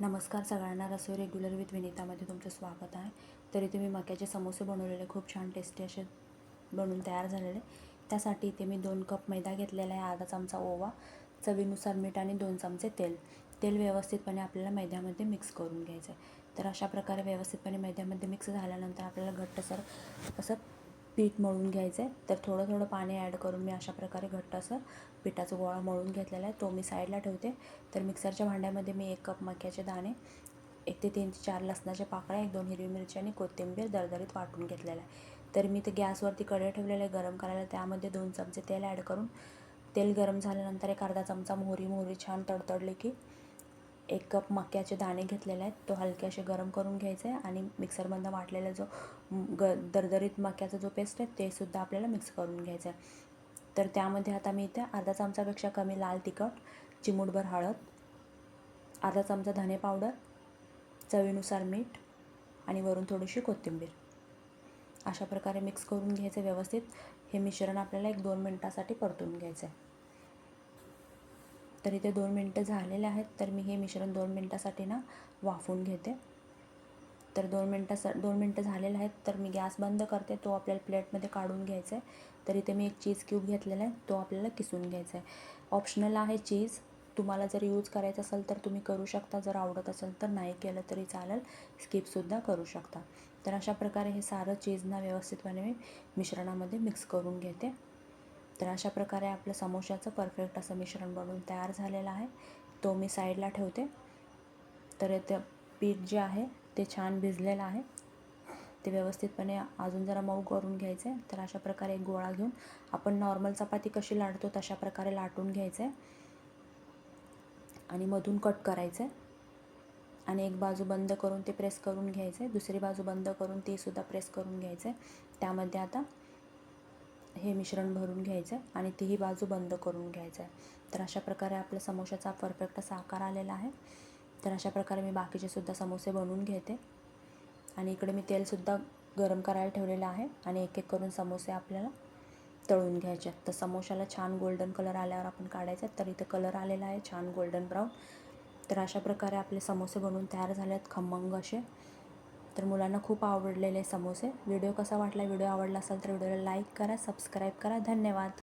नमस्कार सगळ्यांना रसोई regular with विनीतामध्ये तुमचं स्वागत आहे. तरी तुम्ही मक्याचे समोसे बनवलेले खूप छान टेस्टी असे बनवून तयार झालेले. त्यासाठी इथे मी दोन कप मैदा घेतलेला आहे अर्धा चमचा ओवा चवीनुसार मीठ आणि दोन चमचे तेल. तेल व्यवस्थितपणे आपल्याला मैद्यामध्ये मिक्स करून घ्यायचं आहे तर अशा प्रकारे व्यवस्थितपणे मैद्यामध्ये मिक्स झाल्यानंतर आपल्याला घट्टसर असं पीठ मळून घ्यायचं आहे तर थोडं थोडं पाणी ॲड करून मी अशा प्रकारे घट्ट असं पिठाचा गोळा मळून घेतलेला आहे. तो मी साईडला ठेवते. तर मिक्सरच्या भांड्यामध्ये मी एक कप मक्याचे दाणे एक ते तीन ते चार लसणाच्या पाकळ्या एक दोन हिरवी मिरची आणि कोथिंबीर दरदरीत वाटून घेतलेला आहे. तर मी ते गॅसवरती कढई ठेवलेलं आहे. गरम करायला त्यामध्ये दोन चमचे तेल ॲड करून तेल गरम झाल्यानंतर एक अर्धा चमचा मोहरी मोहरी छान तडतडली की एक कप मक्याचे दाणे घेतलेले आहेत. तो हलके असे गरम करून घ्यायचे आहे आणि मिक्सरमधनं वाटलेला जो ग दरदरीत मक्याचा जो पेस्ट आहे ते सुद्धा आपल्याला मिक्स करून घ्यायचं आहे. तर त्यामध्ये आता मी इथे अर्धा चमचापेक्षा कमी लाल तिखट चिमूटभर हळद अर्धा चमचा धने पावडर चवीनुसार मीठ आणि वरून थोडीशी कोथिंबीर. अशा प्रकारे मिक्स करून घ्यायचं व्यवस्थित. हे मिश्रण आपल्याला एक दोन मिनटासाठी परतून घ्यायचं आहे. तर इथे दोन मिनटं झालेले आहेत तर मी हे मिश्रण दोन मिनटासाठी ना वाफवून घेते. तर दोन मिनटासा दोन मिनटं झालेले आहेत तर मी गॅस बंद करते तो आपल्याला प्लेटमध्ये काढून घ्यायचा आहे तर इथे मी एक चीज क्यूब घेतलेला आहे तो आपल्याला किसून घ्यायचा आहे ऑप्शनल आहे चीज तुम्हाला जर यूज करायचं असेल तर तुम्ही करू शकता जर आवडत असेल तर नाही केलं तरी चालेल स्किपसुद्धा करू शकता. तर अशा प्रकारे हे सारं चीजना व्यवस्थितपणे मी मिश्रणामध्ये मिक्स करून घेते. तर अशा प्रकारे आपलं समोशाचं परफेक्ट असं मिश्रण बनवून तयार झालेलं आहे. तो मी साईडला ठेवते. तर ते पीठ जे आहे ते छान भिजलेलं आहे. ते व्यवस्थितपणे अजून जरा मऊ करून घ्यायचं. आहे तर अशा प्रकारे एक गोळा घेऊन आपण नॉर्मल चपाती कशी लाटतो तशा प्रकारे लाटून घ्यायचं. आहे आणि मधून कट करायचं. आहे आणि एक बाजू बंद करून ते प्रेस करून घ्यायचं. आहे दुसरी बाजू बंद करून तीसुद्धा प्रेस करून घ्यायचं. आहे त्यामध्ये आता हे मिश्रण भरून घ्यायचं आहे आणि तीही बाजू बंद करून घ्यायचं. आहे तर अशा प्रकारे आपल्या समोशाचा परफेक्ट असा आकार आलेला आहे. तर अशा प्रकारे मी बाकीचे सुद्धा समोसे बनवून घेते. आणि इकडे मी तेलसुद्धा गरम करायला ठेवलेलं आहे आणि एक एक करून समोसे आपल्याला तळून घ्यायचे. आहेत तर समोशाला छान गोल्डन कलर आल्यावर आपण काढायचं. आहे तर इथे कलर आलेला आहे छान गोल्डन ब्राऊन तर अशा प्रकारे आपले समोसे बनवून तयार झाले आहेत खमंग असे. तर मुलांना खूप आवडलेले समोसे. व्हिडिओ कसा वाटला? व्हिडिओ आवडला असेल तर व्हिडिओला लाईक करा सबस्क्राईब करा. धन्यवाद.